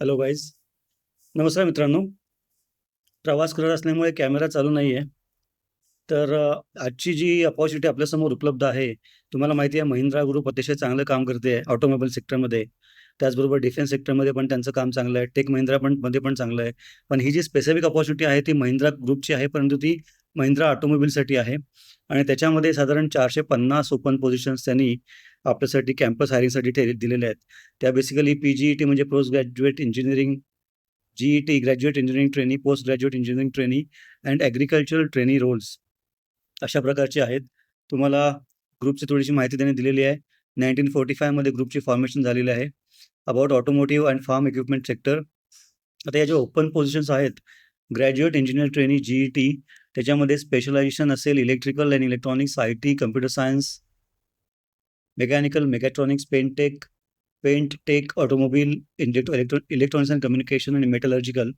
Hello guys नमस्कार मित्रांनो. प्रवास करत असल्यामुळे कॅमेरा चालू नाही आहे तर आजची जी अपॉर्च्युनिटी आपल्यासमोर उपलब्ध आहे तुम्हाला माहिती आहे महिंद्रा ग्रुप अतिशय चांगलं काम करते आहे ऑटोमोबाईल सेक्टरमध्ये त्याचबरोबर डिफेन्स सेक्टरमध्ये पण त्यांचं काम चांगलं आहे. टेक महिंद्रा पण मध्ये पण चांगलं आहे. पण ही जी स्पेसिफिक अपॉर्च्युनिटी आहे ती महिंद्रा ग्रुपची आहे परंतु ती महिंद्रा ऑटोमोबिलसाठी आहे. आणि त्याच्यामध्ये साधारण चारशे पन्नास ओपन पोझिशन्स त्यांनी आपल्यासाठी कॅम्पस हायरिंगसाठी ठे दिलेले आहेत. त्या basically P G E T म्हणजे post graduate engineering G E T graduate engineering trainee post graduate engineering trainee and agricultural trainee roles अशा प्रकारचे आहेत. तुम्हाला ग्रुपची थोडीशी माहिती त्यांनी दिलेली आहे. नाईन्टीन फोर्टी फायमध्ये ग्रुपची फॉर्मेशन झालेली आहे. About automotive and farm equipment sector आता या ज्या ओपन पोझिशन्स आहेत graduate engineer trainee G E T त्याच्यामध्ये स्पेशलायझेशन असेल electrical and electronics I T computer science mechanical mechatronics paint tech paint tech automobile electro electro electronics and communication आणि metallurgical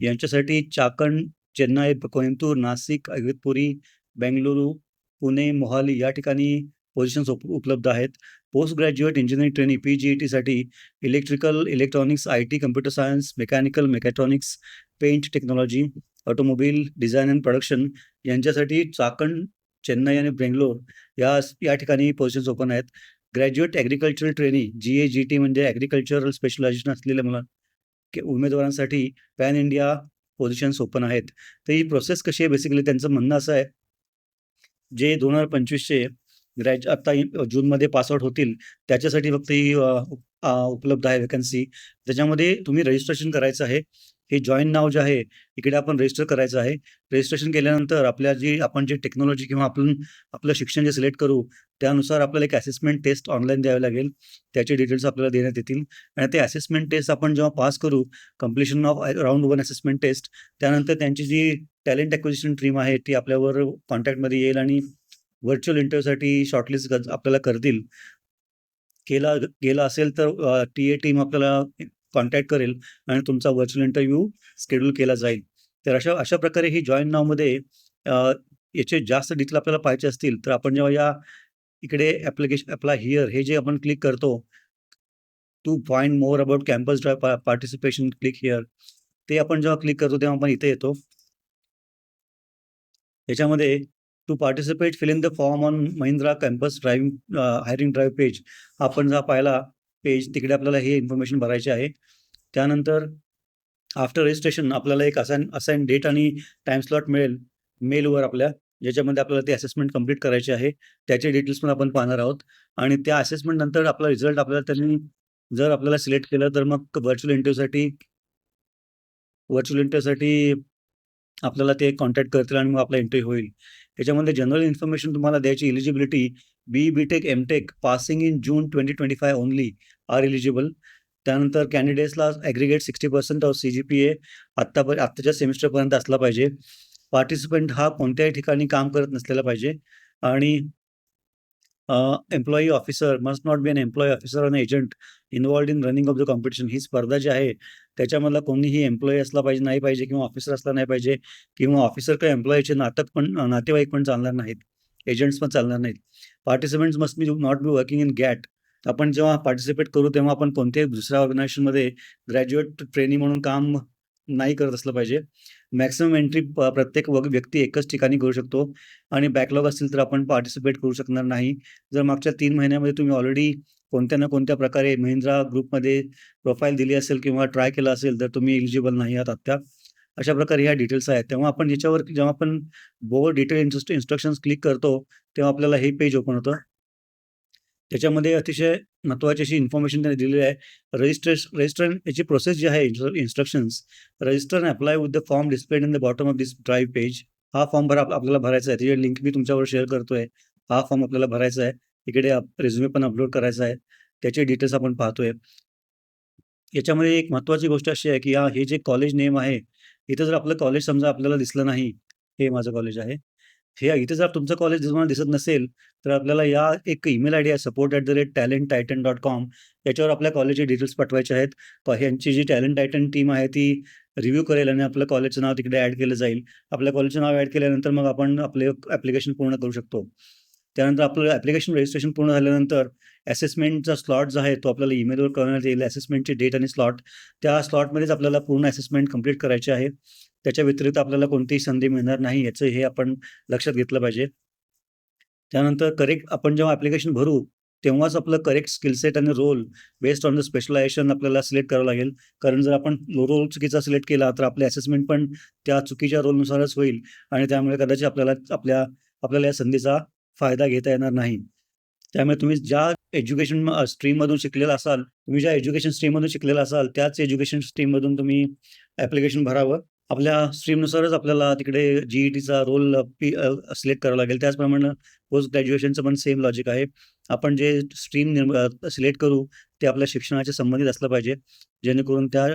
यांच्यासाठी चाकण चेन्नई कोईमतूर नाशिक अगतपुरी बेंगलुरू पुणे मोहाली या ठिकाणी पोझिशन्स उप उपलब्ध आहेत. Post graduate engineering training P G E टीसाठी electrical electronics I T computer science mechanical mechatronics paint technology automobile design and production यांच्यासाठी चाकण चेन्नई आणि बेंगलोर या या ठिकाणी पोझिशन्स ओपन आहेत. Graduate agricultural trainee G A G T म्हणजे ॲग्रिकल्चरल स्पेशलायझेशन असलेल्या मुला उमेदवारांसाठी पॅन इंडिया पोझिशन्स ओपन आहेत. तर ही प्रोसेस कशी आहे? बेसिकली त्यांचं म्हणणं असं आहे जे दोन हजार पंचवीसचे ग्रॅज आत्ता जूनमध्ये पासआउट होतील त्याच्यासाठी फक्त ही उपलब्ध आहे वेकन्सी त्याच्यामध्ये तुम्ही रजिस्ट्रेशन करायचं आहे. हे जॉईन नाव जे आहे इकडे आपण रजिस्टर करायचं आहे. रजिस्ट्रेशन केल्यानंतर आपल्या जी आपण जे टेक्नॉलॉजी किंवा आपण आपलं शिक्षण जे सिलेक्ट करू त्यानुसार आपल्याला एक असेसमेंट टेस्ट ऑनलाईन द्यावी लागेल. त्याचे डिटेल्स आपल्याला देण्यात येतील. आणि ते असेसमेंट टेस्ट आपण जेव्हा पास करू completion of round one assessment test त्यानंतर त्यांची जी टॅलेंट ॲक्विजिशन टीम आहे ती आपल्यावर कॉन्टॅक्टमध्ये येईल आणि व्हर्च्युअल इंटरव्ह्यूसाठी शॉर्टलिस्ट आपल्याला करतील. केला गेला असेल तर टी ए टीम आपल्याला कॉन्टॅक्ट करेल आणि तुमचा व्हर्च्युअल इंटरव्ह्यू शेड्यूल केला जाईल. तर अशा अशा प्रकारे ही जॉईन नावमध्ये याचे जास्त डिटेल आपल्याला पाहिजे असतील तर आपण जेव्हा या इकडे ॲप्लिकेशन अप्लाय हिअर हे जे आपण क्लिक करतो to find more about campus drive participation click here ते आपण जेव्हा क्लिक करतो तेव्हा आपण इथे येतो. याच्यामध्ये to participate fill in the form on Mahindra campus driving hiring drive page आपण जर पाहिला पेज तिकडे आपल्याला हे इन्फॉर्मेशन भरायचे आहे. त्यानंतर आफ्टर रजिस्ट्रेशन आपल्याला एक असाइन असाइन डेट आणि टाइम स्लॉट मिळेल मेलवर आपल्या ज्याच्यामध्ये आपल्याला ते असेसमेंट कंप्लीट करायचे आहे. त्याचे डिटेल्स पण आपण पाहणार आहोत. आणि त्या असेसमेंट नंतर आपला रिझल्ट आपल्याला त्यांनी जर आपल्याला सिलेक्ट केलं तर मग व्हर्च्युअल इंटरव्ह्यूसाठी व्हर्च्युअल इंटरव्ह्यूसाठी आपल्याला ते कॉन्टॅक्ट करतील आणि मग आपला इंटरव्ह्यू होईल. याच्यामध्ये जनरल इन्फॉर्मेशन तुम्हाला द्यायची eligibility B B tech M tech passing in June twenty twenty five only are eligible त्यानंतर कॅन्डिडेट्सला aggregate sixty percent of C G P A आत्तापर्यंत आत्ताच्या सेमिस्टरपर्यंत असला पाहिजे. पार्टिसिपंट हा कोणत्याही ठिकाणी काम करत नसलेला पाहिजे. आणि employee officer must not be an employee officer an agent involved in running of the competition ही स्पर्धा जी आहे त्याच्यामधला कोणीही एम्प्लॉई असला पाहिजे नाही पाहिजे किंवा ऑफिसर असला नाही पाहिजे किंवा ऑफिसर किंवा एम्प्लॉईचे नाटक पण नातेवाईक पण चालणार नाहीत. एजंट्स पण चालणार नाहीत. Participants must be not be working in GAT आपण जेव्हा पार्टिसिपेट करू तेव्हा आपण कोणत्याही दुसऱ्या ऑर्गनायझेशनमध्ये ग्रॅज्युएट ट्रेनिंग म्हणून काम नाही करत असलं पाहिजे. मॅक्सिमम एंट्री प्रत्येक व्यक्ती एकच ठिकाणी करू शकतो. आणि बॅकलॉग असतील तर आपण पार्टिसिपेट करू शकणार नाही. जर मागच्या तीन महिन्यामध्ये तुम्ही ऑलरेडी कोणत्या ना कोणत्या प्रकारे महिंद्रा ग्रुपमध्ये प्रोफाईल दिली असेल किंवा ट्राय केला असेल तर तुम्ही एलिजिबल नाही आहात आत्ता. अशा प्रकारे ह्या डिटेल्स आहेत. तेव्हा आपण याच्यावर जेव्हा आपण बोर डिटेल इन्स्ट इन्स्ट्रक्शन्स क्लिक करतो तेव्हा आपल्याला हे पेज ओपन होतं. त्याच्यामध्ये अतिशय महत्त्वाची अशी इन्फॉर्मेशन त्यांनी दिलेली आहे. रजिस्ट्रेश रजिस्टर याची प्रोसेस जी आहे instructions register and apply with the form displayed in the bottom of this drive page हा फॉर्म भरा आपल्याला भरायचा आहे. त्याची लिंक मी तुमच्यावर शेअर करतोय. हा फॉर्म आपल्याला भरायचा आहे. इकडे रेझ्युमे पण अपलोड करायचा आहे. त्याचे डिटेल्स आपण पाहतोय. याच्यामध्ये एक महत्त्वाची गोष्ट अशी आहे की हे जे कॉलेज नेम आहे इथं जर आपलं कॉलेज समजा आपल्याला दिसलं नाही हे माझं कॉलेज आहे. हे इथे जर तुमचं कॉलेज तुम्हाला दिसत नसेल तर आपल्याला या एक ईमेल आय डी आहे support at the rate Talent Titan dot com याच्यावर आपल्या कॉलेजचे डिटेल्स पाठवायचे आहेत. ह्यांची जी टॅलेंट टायटन टीम आहे ती रिव्ह्यू करेल आणि आपलं कॉलेजचं नाव तिकडे ॲड केलं जाईल. आपल्या कॉलेजचं नाव ॲड केल्यानंतर मग आपण आपले ॲप्लिकेशन पूर्ण करू शकतो. त्यानंतर आपलं ॲप्लिकेशन रजिस्ट्रेशन पूर्ण झाल्यानंतर असेसमेंटचा स्लॉट जो आहे तो आपल्याला ईमेलवर करण्यात येईल. असेसमेंटची डेट आणि स्लॉट त्या स्लॉटमध्येच आपल्याला पूर्ण असेसमेंट कंप्लीट करायचे आहे. त्याच्या व्यतिरिक्त आपल्याला कोणतीही संधी मिळणार नाही याचं हे आपण लक्षात घेतलं पाहिजे. त्यानंतर करेक्ट आपण जेव्हा ॲप्लिकेशन भरू तेव्हाच आपलं correct skillset and role based on the specialisation आपल्याला सिलेक्ट करावं लागेल. कारण जर आपण रोल चुकीचा सिलेक्ट केला तर आपले असेसमेंट पण त्या चुकीच्या रोलनुसारच होईल. आणि त्यामुळे कदाचित आपल्याला आपल्या आपल्याला या संधीचा फायदा घेता येणार नाही. त्यामुळे तुम्ही ज्या एज्युकेशन स्ट्रीममधून शिकलेला असाल तुम्ही ज्या एज्युकेशन स्ट्रीममधून शिकलेला असाल त्याच एज्युकेशन स्ट्रीममधून तुम्ही ॲप्लिकेशन भरावं. आपल्या स्ट्रीमनुसारच आपल्याला तिकडे जी ई टीचा रोल पी सिलेक्ट करावा लागेल. त्याचप्रमाणे पोस्ट ग्रॅज्युएशनचं पण सेम लॉजिक आहे. आपण जे स्ट्रीम सिलेक्ट करू ते आपल्या शिक्षणाच्या संबंधित असलं पाहिजे. जेणेकरून त्या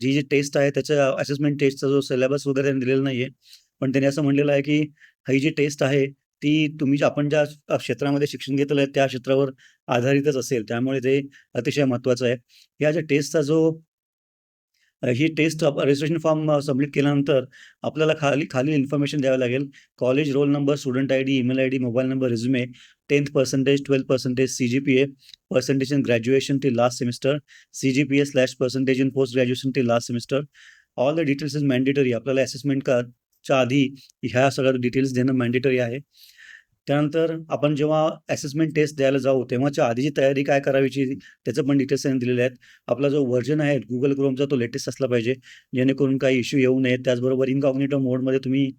जी जी टेस्ट आहे त्याच्या असेसमेंट टेस्टचा जो सिलेबस वगैरे त्यांनी दिलेला नाही आहे पण त्यांनी असं म्हणलेलं आहे की ही जी टेस्ट आहे ती तुम्ही आपण ज्या क्षेत्रामध्ये शिक्षण घेतलं आहे त्या क्षेत्रावर आधारितच असेल. त्यामुळे ते अतिशय महत्त्वाचं आहे. या ज्या टेस्टचा जो ही टेस्ट रजिस्ट्रेशन फॉर्म सबमिट केल्यानंतर आपल्याला खाली खाली इन्फॉर्मेशन द्यावं लागेल. College roll number student I D email I D mobile number resume tenth percentage twelfth percentage C G P A percentage in graduation till last semester C G P A slash percentage in post graduation till last semester all the details is mandatory आपल्याला assessment च्या आधी ह्या सगळ्या details देणं mandatory आहे. त्यानंतर आपण जेव्हा असेसमेंट टेस्ट द्यायला जाऊ तेव्हाच्या आधीची तयारी काय करावीची त्याचं पण डिटेल्स त्यांनी दिलेले आहेत. आपला जो व्हर्जन आहे गुगल क्रोमचा तो लेटेस्ट असला पाहिजे. जेणेकरून काही इश्यू येऊ नयेत त्याचबरोबर इनकॉग्नेटो मोडमध्ये तुम्ही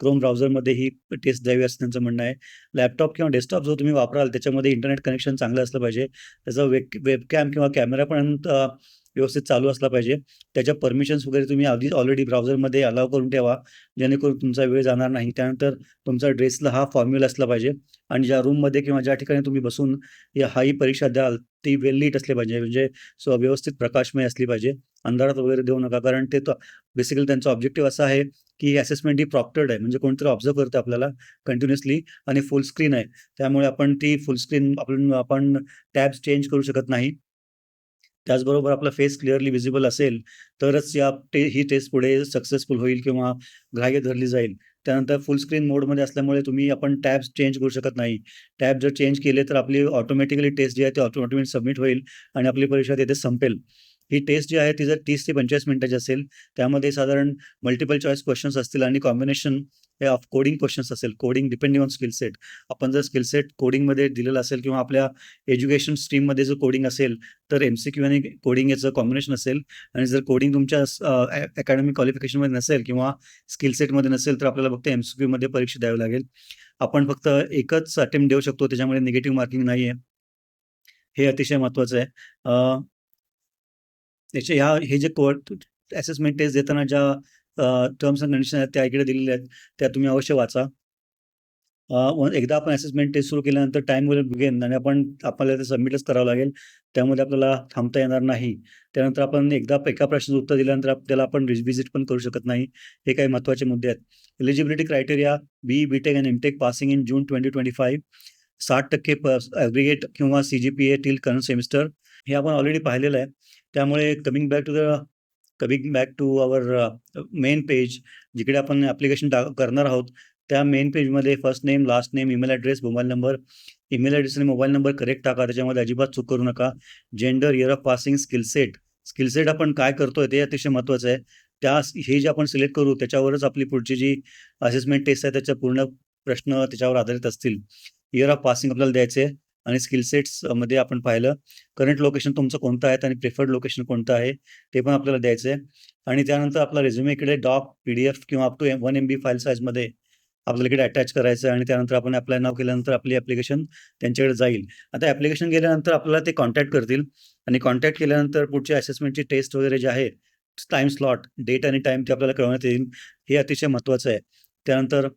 क्रोम ब्राउझरमध्ये ही टेस्ट द्यावी असं त्यांचं म्हणणं आहे. लॅपटॉप किंवा डेस्कटॉप जो तुम्ही वापराल त्याच्यामध्ये इंटरनेट कनेक्शन चांगलं असलं पाहिजे. त्याचा वेब वेबकॅम किंवा कॅमेरा पण व्यवस्थित चालू असला पाहिजे. त्याच्या परमिशन्स वगैरे तुम्ही आधी ऑलरेडी ब्राउझरमध्ये अलाव करून ठेवा. जेणेकरून तुमचा वेळ जाणार नाही. त्यानंतर तुमचा ड्रेसला हा फॉर्म्युला असला पाहिजे. आणि ज्या रूममध्ये किंवा ज्या ठिकाणी तुम्ही बसून या हाही परीक्षा द्याल ती वेल लीट असली पाहिजे. म्हणजे सो व्यवस्थित प्रकाशमय असली पाहिजे. अंधारात वगैरे देऊ नका. कारण ते बेसिकली त्यांचा ऑब्जेक्टिव्ह असा आहे की असेसमेंट ही प्रॉक्टर्ड आहे. म्हणजे कोणतरी ऑब्झर्व करतं आपल्याला कंटिन्युअसली आणि फुल स्क्रीन आहे. त्यामुळे आपण ती फुल स्क्रीन आपण आपण टॅब्स चेंज करू शकत नाही. त्याचबरोबर आपला फेस क्लिअरली विजिबल असेल तरच या टे ही टेस्ट पुढे सक्सेसफुल होईल किंवा ग्राह्य धरली जाईल. त्यानंतर फुल स्क्रीन मोडमध्ये असल्यामुळे तुम्ही आपण टॅब्स चेंज करू शकत नाही. टॅब जर चेंज केले तर आपली ऑटोमॅटिकली टेस्ट जी आहे ती ऑटोमॅटिक सबमिट होईल आणि आपली परीक्षा तिथे संपेल. ही टेस्ट जी आहे ती जर तीस ते पंचेचाळीस मिनिटाची असेल त्यामध्ये साधारण मल्टिपल चॉईस क्वेश्चन्स असतील आणि कॉम्बिनेशन ऑफ कोडिंग क्वेश्चन्स असेल coding depending on skill set आपण जर स्किल सेट कोडिंगमध्ये दिलेलं असेल किंवा आपल्या एज्युकेशन स्ट्रीममध्ये जर कोडिंग असेल तर एम सी क्यू आणि कोडिंग याचं कॉम्बिनेशन असेल. आणि जर कोडिंग तुमच्या अकॅडमिक क्वालिफिकेशनमध्ये नसेल किंवा स्किल सेटमध्ये नसेल तर आपल्याला फक्त एम सी क्यूमध्ये परीक्षा द्यावी लागेल. आपण फक्त एकच अटेम्प्ट देऊ शकतो त्याच्यामुळे निगेटिव्ह मार्किंग नाही आहे हे अतिशय महत्त्वाचं आहे. त्याचे ह्या हे जे को असेसमेंट टेस्ट देताना ज्या टर्म्स अँड कंडिशन आहेत त्या इकडे दिलेल्या आहेत त्या तुम्ही अवश्य वाचा. एकदा आपण असेसमेंट टेस्ट सुरू केल्यानंतर टाईम विल बिगेन आणि आपण आपल्याला ते सबमिटच करावं लागेल त्यामध्ये आपल्याला थांबता येणार नाही. त्यानंतर आपण एकदा एका प्रश्नाचं उत्तर दिल्यानंतर त्याला आपण रिव्हिजिट पण करू शकत नाही. हे काही महत्त्वाचे मुद्दे आहेत. Eligibility criteria B B tech and M tech passing in June twenty twenty five साठ टक्के ॲग्रिगेट किंवा C G P A till current semester हे आपण ऑलरेडी पाहिलेलं आहे. त्यामुळे coming back to the coming back to our main page जिकडे आपण ॲप्लिकेशन टा करणार आहोत. त्या main पेजमध्ये first name last name email address mobile number. Email address आणि मोबाईल नंबर करेक्ट टाका त्याच्यामध्ये अजिबात चूक करू नका. Gender year of passing skill set. Skill set आपण काय करतोय ते अतिशय महत्त्वाचं आहे. त्या हे जे आपण सिलेक्ट करू त्याच्यावरच आपली पुढची जी असेसमेंट टेस्ट आहे त्याच्या पूर्ण प्रश्न त्याच्यावर आधारित असतील. इयर ऑफ पासिंग आपल्याला द्यायचे आणि स्किल सेट्समध्ये आपण पाहिलं करंट लोकेशन तुमचं कोणतं आहे आणि प्रेफर्ड लोकेशन कोणतं आहे ते पण आपल्याला द्यायचं आहे आणि त्यानंतर आपला रेझ्युमे इकडे डॉक पी डी एफ किंवा up to one M B file साईजमध्ये आपल्याला इकडे अटॅच करायचं आहे आणि त्यानंतर आपण अप्लाय नाव केल्यानंतर आपली ॲप्लिकेशन त्यांच्याकडे जाईल. आता ॲप्लिकेशन गेल्यानंतर आपल्याला ते कॉन्टॅक्ट करतील आणि कॉन्टॅक्ट केल्यानंतर पुढची असेसमेंटची टेस्ट वगैरे जे आहे टाईम स्लॉट डेट आणि टाईम ते आपल्याला कळवण्यात येईल. हे अतिशय महत्त्वाचं आहे. त्यानंतर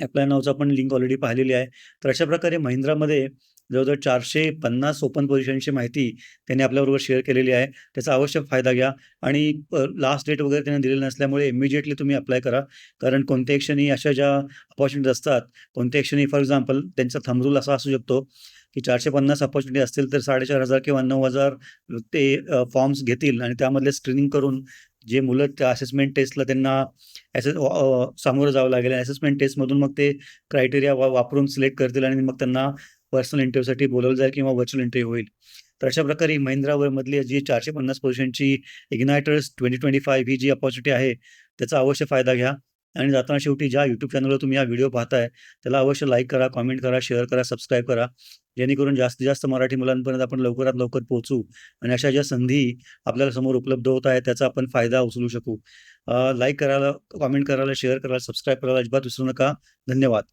ॲप्लाय नावचं आपण लिंक ऑलरेडी पाहिलेली आहे. तर अशा प्रकारे महिंद्रामध्ये जवळजवळ चारशे पन्नास ओपन पोझिशनची माहिती त्यांनी आपल्याबरोबर शेअर केलेली आहे. त्याचा आवश्यक फायदा घ्या. आणि लास्ट डेट वगैरे त्यांनी दिलेलं नसल्यामुळे इमिजिएटली तुम्ही अप्लाय करा. कारण कोणत्याही क्षणी अशा ज्या अपॉर्च्युनिटी असतात कोणत्याही क्षणी फॉर एक्झाम्पल त्यांचा थंबरूल असा असू शकतो की चारशे पन्नास अपॉर्च्युनिटी असतील तर साडेचार हजार किंवा नऊ हजार ते फॉर्म्स घेतील आणि त्यामधले स्क्रीनिंग करून जे मुलं त्या असेसमेंट टेस्टला त्यांना ॲसेस सामोरं जावं लागेल. असेसमेंट टेस्टमधून मग ते क्रायटेरिया वा वापरून सिलेक्ट करतील आणि मग त्यांना पर्सनल इंटरव्ह्यूसाठी बोलवलं जाईल किंवा व्हर्च्युअल इंटरव्ह्यू होईल. तर अशा प्रकारे महिंद्रामधली जी चारशे पन्नास पोझिशनची इग्नायटर्स ट्वेंटी ट्वेंटी फाईव्ह ही जी अपॉर्च्युनिटी आहे त्याचा अवश्य फायदा घ्या. आणि जाताना शेवटी ज्या यूट्यूब चॅनलवर तुम्ही हा व्हिडिओ पाहताय त्याला अवश्य लाईक करा कॉमेंट करा शेअर करा सबस्क्राईब करा. जेणेकरून जास्तीत जास्त मराठी मुलांपर्यंत आपण लवकरात लवकर पोहोचू आणि अशा ज्या संधी आपल्याला समोर उपलब्ध होत आहेत त्याचा आपण फायदा उचलू शकू. लाईक करायला कॉमेंट करायला शेअर करायला सबस्क्राईब करायला अजिबात विसरू नका. धन्यवाद.